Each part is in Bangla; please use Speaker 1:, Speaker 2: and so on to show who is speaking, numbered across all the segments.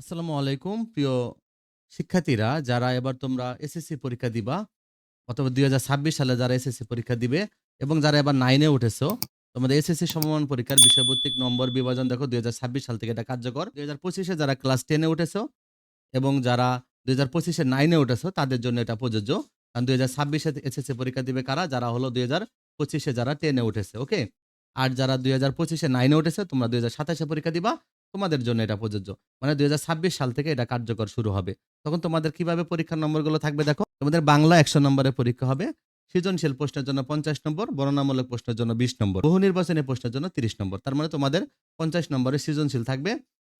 Speaker 1: আসসালামু আলাইকুম। প্রিয় শিক্ষার্থীরা, যারা এবার তোমরা এসএসসি পরীক্ষা দিবা অথবা দুই হাজার ছাব্বিশ সালে যারা এসএসসি পরীক্ষা দিবে এবং যারা এবার নাইনে উঠেছো, তোমাদের এসএসসি সমমান পরীক্ষার বিষয়ভিত্তিক নম্বর বিভাজন দেখো দুই হাজার ছাব্বিশ সাল থেকে এটা কার্যকর। দুই হাজার যারা ক্লাস টেনে উঠেছো এবং যারা দুই হাজার পঁচিশে নাইনে উঠেছো, তাদের জন্য এটা প্রযোজ্য। কারণ দুই হাজার ছাব্বিশে এসএসসি পরীক্ষা দিবে কারা? যারা হলো দুই হাজার পঁচিশে যারা টেনে উঠেছে ওকে আর যারা দুই হাজার পঁচিশে নাইনে উঠেছে, তোমরা দুই হাজার সাতাশে পরীক্ষা দিবা। তোমাদের জন্য এটা প্রযোজ্য। মানে দুই সাল থেকে এটা কার্যকর শুরু হবে। তখন তোমাদের কীভাবে পরীক্ষার নম্বরগুলো থাকবে দেখো? তোমাদের বাংলা একশো নম্বরের পরীক্ষা হবে। সৃজনশীল প্রশ্নের জন্য পঞ্চাশ নম্বর, বর্ণনামূলক প্রশ্নের জন্য বিশ নম্বর, বহু নির্বাচনী প্রশ্নের জন্য তিরিশ নম্বর। তার মানে তোমাদের পঞ্চাশ নম্বরে সৃজনশীল থাকবে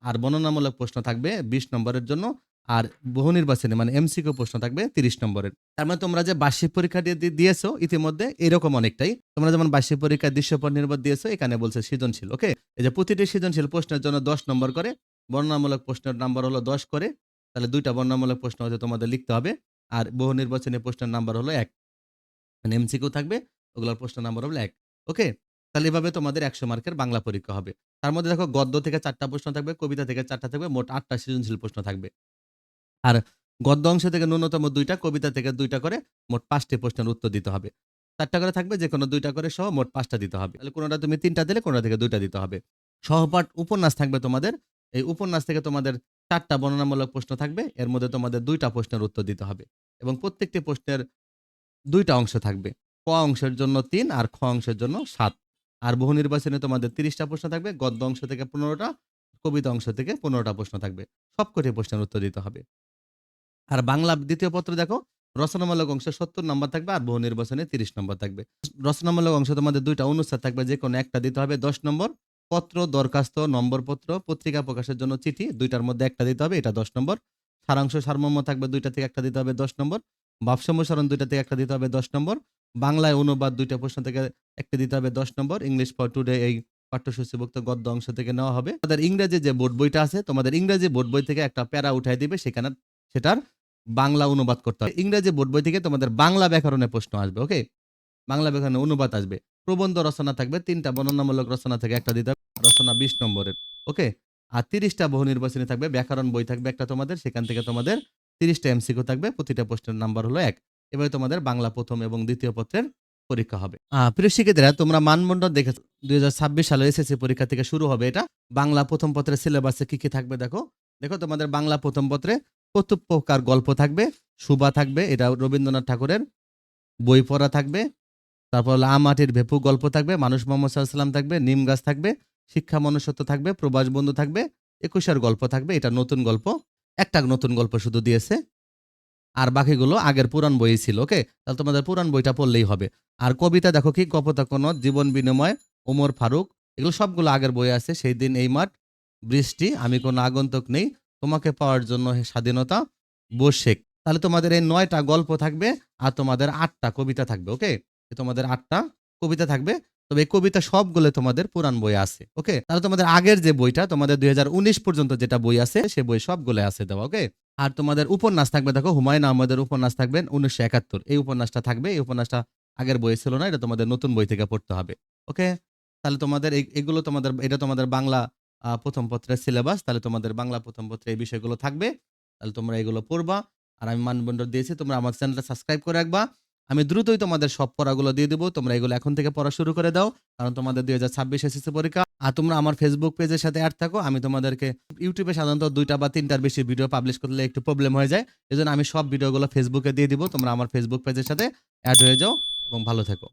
Speaker 1: আর বর্ণনামূলক প্রশ্ন থাকবে বিশ নম্বরের জন্য আর বহু নির্বাচনে মানে এমসিকিউ প্রশ্ন থাকবে তিরিশ নম্বরের। তার মানে তোমরা যে বার্ষিক পরীক্ষা দিয়ে দিয়েছ ইতিমধ্যে এরকম অনেকটাই। তোমরা যেমন বার্ষিক পরীক্ষা দৃশ্যপট নির্ভর দিয়েছ, এখানে বলছে সৃজনশীল, ওকে? এই যে প্রতিটি সৃজনশীল প্রশ্নের জন্য দশ নম্বর করে, বর্ণনামূলক প্রশ্নের নাম্বার হলো দশ করে, তাহলে দুইটা বর্ণনামূলক প্রশ্ন হচ্ছে তোমাদের লিখতে হবে। আর বহু নির্বাচনী প্রশ্নের নাম্বার হলো এক। মানে এমসিকিউ থাকবে, ওগুলোর প্রশ্ন নাম্বার হলো এক, ওকে? তাহলে এভাবে তোমাদের একশো মার্কের বাংলা পরীক্ষা হবে। তার মধ্যে দেখো গদ্য থেকে চারটা প্রশ্ন থাকবে, কবিতা থেকে চারটা থাকবে, মোট আটটা সৃজনশীল প্রশ্ন থাকবে। আর গদ্য অংশ থেকে ন্যূনতম দুইটা, কবিতা থেকে দুইটা করে মোট পাঁচটি প্রশ্নের উত্তর দিতে হবে। চারটা করে থাকবে যে কোনো দুইটা করে সহ মোট পাঁচটা দিতে হবে। তাহলে কোনোটা তুমি তিনটা দিলে, কোনোটা থেকে দুইটা দিতে হবে। সহপাঠ উপন্যাস থাকবে তোমাদের, এই উপন্যাস থেকে তোমাদের চারটা বর্ণনামূলক প্রশ্ন থাকবে, এর মধ্যে তোমাদের দুইটা প্রশ্নের উত্তর দিতে হবে এবং প্রত্যেকটি প্রশ্নের দুইটা অংশ থাকবে। ক অংশের জন্য তিন আর খ অংশের জন্য সাত। আর বহু নির্বাচনে তোমাদের তিরিশটা প্রশ্ন থাকবে, গদ্য অংশ থেকে পনেরোটা, কবিতা অংশ থেকে পনেরোটা প্রশ্ন থাকবে। সবকটি প্রশ্নের উত্তর দিতে হবে। আর বাংলা দ্বিতীয় পত্র দেখো, রচনামূলক অংশে সত্তর নম্বর থাকবে আর বহু নির্বাচনে তিরিশ নম্বর থাকবে। রচনামূলক অংশ তোমাদের দুইটা অনুচ্ছেদ থাকবে, যে কোনো একটা দিতে হবে দশ নম্বর। পত্র, দরখাস্ত নম্বর পত্র পত্রিকা প্রকাশের জন্য চিঠি, দুইটার মধ্যে একটা দিতে হবে, এটা দশ নম্বর। সারাংশ সারমর্ম থাকবে, দুইটা থেকে একটা দিতে হবে দশ নম্বর। ভাব সম্প্রসারণ, দুইটা থেকে একটা দিতে হবে দশ নম্বর। বাংলায় অনুবাদ, দুইটা প্রশ্ন থেকে একটা দিতে হবে দশ নম্বর। ইংলিশ ফর টুডে এই পাঠ্যসূচিভুক্ত গদ্য অংশ থেকে নেওয়া হবে। তাদের ইংরেজি যে বোর্ড বইটা আছে, তোমাদের ইংরেজি বোর্ড বই থেকে একটা প্যারা উঠাই দিবে, সেখানে সেটার বাংলা অনুবাদ করতে হবে। ইংরেজি বোর্ড বই থেকে তোমাদের বাংলা ব্যাকরণের প্রশ্ন আসবে ওকে বাংলা ব্যাকরণের অনুবাদ আসবে। প্রবন্ধ রচনা থাকবে, তিনটা বর্ণনামূলক রচনা থেকে একটা দিতে হবে, রচনা বিশ নম্বরের ওকে আর তিরিশটা বহু নির্বাচনী থাকবে, ব্যাকরণ বই থাকবে একটা তোমাদের, সেখান থেকে তোমাদের তিরিশটা এমসিকিউ থাকবে, প্রতিটা প্রশ্নের নাম্বার হলো এক। এবারে তোমাদের বাংলা প্রথম এবং দ্বিতীয় পত্রের পরীক্ষা হবে। প্রিয় শিক্ষার্থীরা, তোমরা মানমন্ডল দেখে দুই হাজার ছাব্বিশ সালে এসএসসি পরীক্ষা থেকে শুরু হবে এটা। বাংলা প্রথম পত্রের সিলেবাসে কি কি থাকবে দেখো। দেখো তোমাদের বাংলা প্রথম পত্রে কতুপ্পকার গল্প থাকবে, সুবা থাকবে, এটা রবীন্দ্রনাথ ঠাকুরের, বই পড়া থাকবে, তারপর আমাটির ভেপু গল্প থাকবে, মানুষ মোহাম্মদ সাল্লাম থাকবে, নিম গাছ থাকবে, শিক্ষা মনুষ্যত্ব থাকবে, প্রবাস বন্ধু থাকবে, একুশের গল্প থাকবে, এটা নতুন গল্প, একটা নতুন গল্প শুধু দিয়েছে। আর বাকিগুলো আগের পুরান বই ছিল, ওকে? তাহলে তোমাদের পুরান বইটা পড়লেই হবে। আর কবিতা দেখো কি? কপোতাকনদ জীবন বিনিময়, ওমর ফারুক, এগুলো সবগুলো আগের বই আছে, সেই দিন এই মাঠ, বৃষ্টি, আমি কোনো আগন্তুক নেই তোমাকে পাওয়ার জন্য স্বাধীনতা বোশেক তাহলে তোমাদের এই নয়টা গল্প থাকবে আর তোমাদের আটটা কবিতা থাকবে, ওকে? তোমাদের আটটা কবিতা থাকবে। তবে এই কবিতা সবগুলো তোমাদের পুরান বই আছে, ওকে? তাহলে তোমাদের আগের যে বইটা, তোমাদের দুই হাজার উনিশ পর্যন্ত যেটা বই আছে, সে বই সবগুলো আছে দেওয়া, ওকে? আর তোমাদের উপন্যাস থাকবে, দেখো, হুমায়ুন আহমদের উপন্যাস থাকবেন উনিশশো একাত্তর। এই উপন্যাসটা থাকবে, এই উপন্যাসটা আগের বই ছিল না, এটা তোমাদের নতুন বই থেকে পড়তে হবে, ওকে? তাহলে তোমাদের এগুলো তোমাদের, এটা তোমাদের বাংলা প্রথম পত্রের সিলেবাস তাহলে তোমাদের বাংলা প্রথম পত্রে এই বিষয়গুলো থাকবে। তাহলে তোমরা এগুলো পড়বা। আর আমি মানবন্ধ দিয়েছি, তোমরা আমার চ্যানেলটা সাবস্ক্রাইব করে রাখবা। আমি দ্রুতই তোমাদের সব পড়াগুলো দিয়ে দেবো। তোমরা এগুলো এখন থেকে পড়া শুরু করে দাও, কারণ তোমাদের দুই হাজার ছাব্বিশ এসেছে পরীক্ষা। আর তোমরা আমার ফেসবুক পেজের সাথে অ্যাড থাকো। আমি তোমাদেরকে ইউটিউবে সাধারণত দুইটা বা তিনটার বেশি ভিডিও পাবলিশ করলে একটু প্রবলেম হয়ে যায়। এই জন্য আমি সব ভিডিওগুলো ফেসবুকে দিয়ে দিব। তোমরা আমার ফেসবুক পেজের সাথে অ্যাড হয়ে যাও এবং ভালো থেকো।